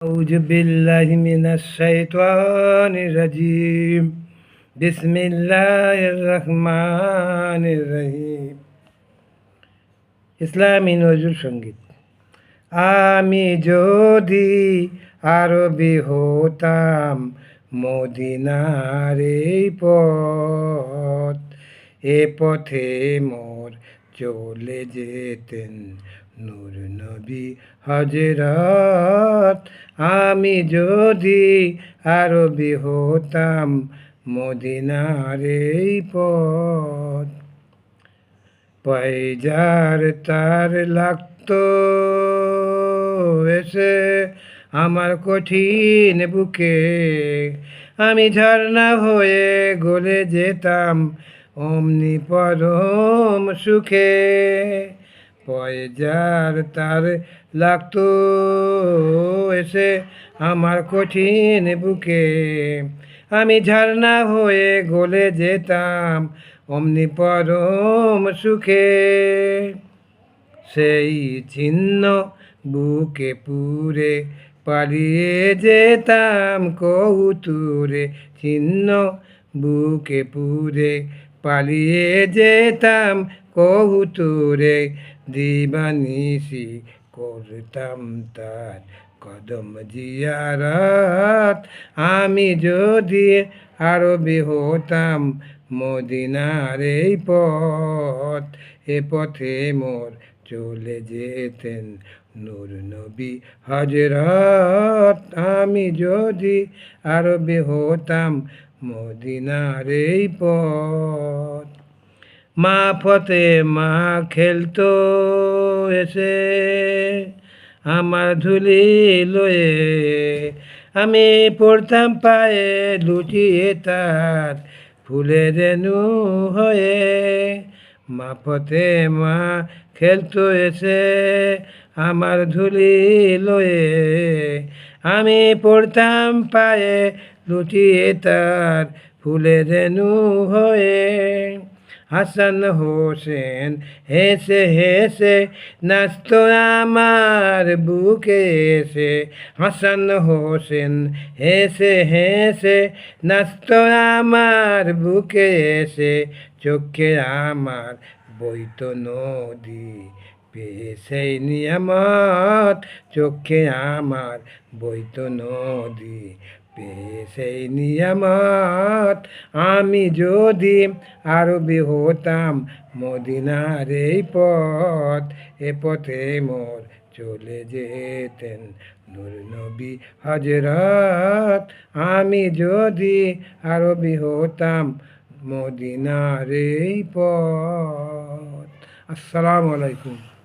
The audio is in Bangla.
أعوذ بالله من الشيطان الرجيم بسم الله الرحمن الرحيم ইসলামী নজরুল সঙ্গীত আমি যদি আরবি হতাম মদিনার এই পথ এ পথে মোর চলে যেতেন নূর নবী হজরত আমি যদি আরবি হতাম মদিনার এই পথ। পয়জার তার লাগতো। এসে আমার কঠিন বুকে আমি ঝর্ণা হয়ে গলে যেতাম অমনি পরম সুখে। পয়জার তার লাগতো এসে আমার কঠিন বুকে। আমি ঝর্ণা হয়ে গলে যেতাম অমনি পরম সুখে। সেই চিহ্ন বুকে পুরে পালিয়ে যেতাম কৌতুরে। চিহ্ন বুকে পুরে পালিয়ে যেতাম কৌতুরে দিবানিসি করতাম তার কদম জিয়ারাত। আমি যদি আরবি হতাম, মদিনার এই পথ, এ পথে মোর চলে যেতেন নূর নবী হজরত আমি যদি আরবি হতাম, মদিনার এই পথ। মা ফতে মা খেলতো এসে, আমার ধুলি লয়ে আমি পড়তাম পায়ে লুটিয়ে তার ফুলের রেনু হয়ে। মা ফতে মা খেলতো এসে, আমার ধুলি লয়ে আমি পড়তাম পায়ে লুটিয়ে তার ফুলের রেনু হয়ে। হাসান হোসেন, হেসে হেসে নাচত আমার বুকে এসে। হাসান হোসেন হেসে হেসে নাচত আমার বুকে এসে। চোখে আমার বইত নদী সেই নিয়ামত। চোখে আমার বইত নদী সেই নিয়ামত। আমি যদি আরবি হতাম, মদিনার এই পথ, এ পথে মোর চলে যেতেন নূর নবী হজরত আমি যদি আরবি হতাম, মদিনার এই পথ। আসসালামু আলাইকুম।